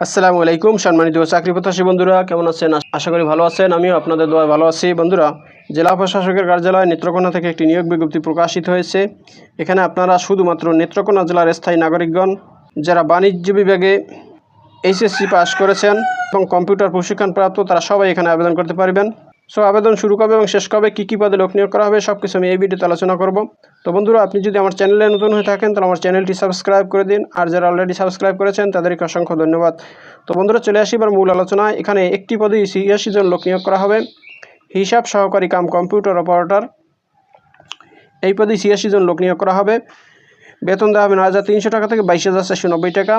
আসসালামু আলাইকুম, সম্মানিত চাকরি প্রত্যাশী বন্ধুরা, কেমন আছেন? আশা করি ভালো আছেন, আমিও আপনাদের দোয়া ভালো আছি। বন্ধুরা, জেলা প্রশাসকের কার্যালয় নেত্রকোনা থেকে একটি নিয়োগ বিজ্ঞপ্তি প্রকাশিত হয়েছে। এখানে আপনারা শুধুমাত্র নেত্রকোনা জেলার স্থায়ী নাগরিকগণ, যারা বাণিজ্য বিভাগে এইচএসসি পাশ করেছেন এবং কম্পিউটার প্রশিক্ষণ প্রাপ্ত তারা সবাই এখানে আবেদন করতে পারবেন। সো আবেদন শুরু কবে এবং শেষ কবে, কী কী পদে লোক নিয়োগ করা হবে সব কিছু আমি এই ভিডিওতে আলোচনা করব। তো বন্ধুরা, আপনি যদি আমার চ্যানেলে নতুন হয়ে থাকেন, তাহলে আমার চ্যানেলটি সাবস্ক্রাইব করে দিন। আর যারা অলরেডি সাবস্ক্রাইব করেছেন, তাদেরকে অসংখ্য ধন্যবাদ। তো বন্ধুরা, চলে আসি এবার মূল আলোচনায়। এখানে একটি পদে ছিয়াশি জন লোক নিয়োগ করা হবে। হিসাব সহকারী কাম কম্পিউটার অপারেটর। এই পদে ছিয়াশি জন লোক নিয়োগ করা হবে। বেতন দেওয়া হবে নয় হাজার তিনশো টাকা থেকে বাইশ হাজার নব্বই টাকা।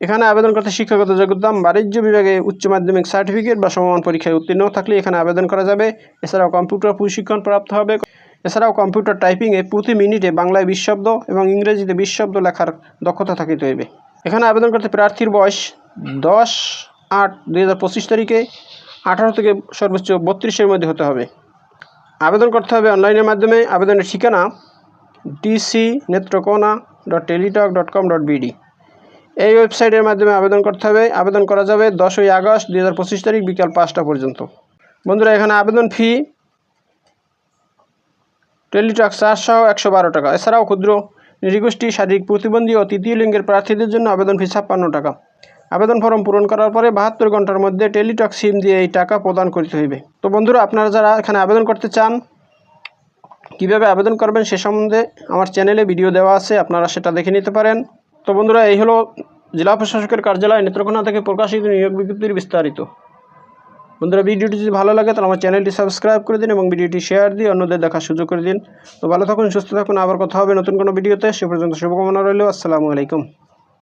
এখানে আবেদন করতে শিক্ষাগত যোগ্যতা বাণিজ্য বিভাগে উচ্চ মাধ্যমিক সার্টিফিকেট বা সমমান পরীক্ষায় উত্তীর্ণ থাকলে এখানে আবেদন করা যাবে। এছাড়াও কম্পিউটার প্রশিক্ষণ প্রাপ্ত হবে। এছাড়াও কম্পিউটার টাইপিংয়ে প্রতি মিনিটে বাংলায় বিশ শব্দ এবং ইংরেজিতে বিশ শব্দ লেখার দক্ষতা থাকিতে হইবে। এখানে আবেদন করতে প্রার্থীর বয়স দশ আট দুই তারিখে আঠারো থেকে সর্বোচ্চ বত্রিশের মধ্যে হতে হবে। আবেদন করতে হবে অনলাইনের মাধ্যমে। আবেদনের ঠিকানা DC Netrokona dot Teletalk dot com dot BD এই ওয়েবসাইটের মাধ্যমে আবেদন করতে হবে। আবেদন করা যাবে দশই আগস্ট দুই হাজার পঁচিশ তারিখ বিকাল পাঁচটা পর্যন্ত। বন্ধুরা, এখানে আবেদন ফি টেলিটক চার্জ সহ একশো বারো টাকা। এছাড়াও ক্ষুদ্র নৃগোষ্ঠী শারীরিক প্রতিবন্ধী ও তৃতীয় লিঙ্গের প্রার্থীদের জন্য আবেদন ফি ছাপ্পান্ন টাকা। আবেদন ফর্ম পূরণ করার পরে বাহাত্তর ঘণ্টার মধ্যে টেলিটক সিম দিয়ে এই টাকা প্রদান করতে হইবে। তো বন্ধুরা, আপনারা যারা এখানে আবেদন করতে চান, কীভাবে আবেদন করবেন সে সম্বন্ধে আমার চ্যানেলে ভিডিও দেওয়া আছে, আপনারা সেটা দেখে নিতে পারেন। তো বন্ধুরা, এই হলো জেলা প্রশাসকের কার্যালয় নেত্রকোনা থেকে প্রকাশিত নিয়োগ বিজ্ঞপ্তির বিস্তারিত। বন্ধুরা, ভিডিওটি যদি ভালো লাগে, তাহলে আমার চ্যানেলটি সাবস্ক্রাইব করে দিন এবং ভিডিওটি শেয়ার দিয়ে অন্যদের দেখার সুযোগ করে দিন। তো ভালো থাকুন, সুস্থ থাকুন। আবার কথা হবে নতুন কোনো ভিডিওতে। সে পর্যন্ত শুভকামনা রইল। আসসালামু আলাইকুম।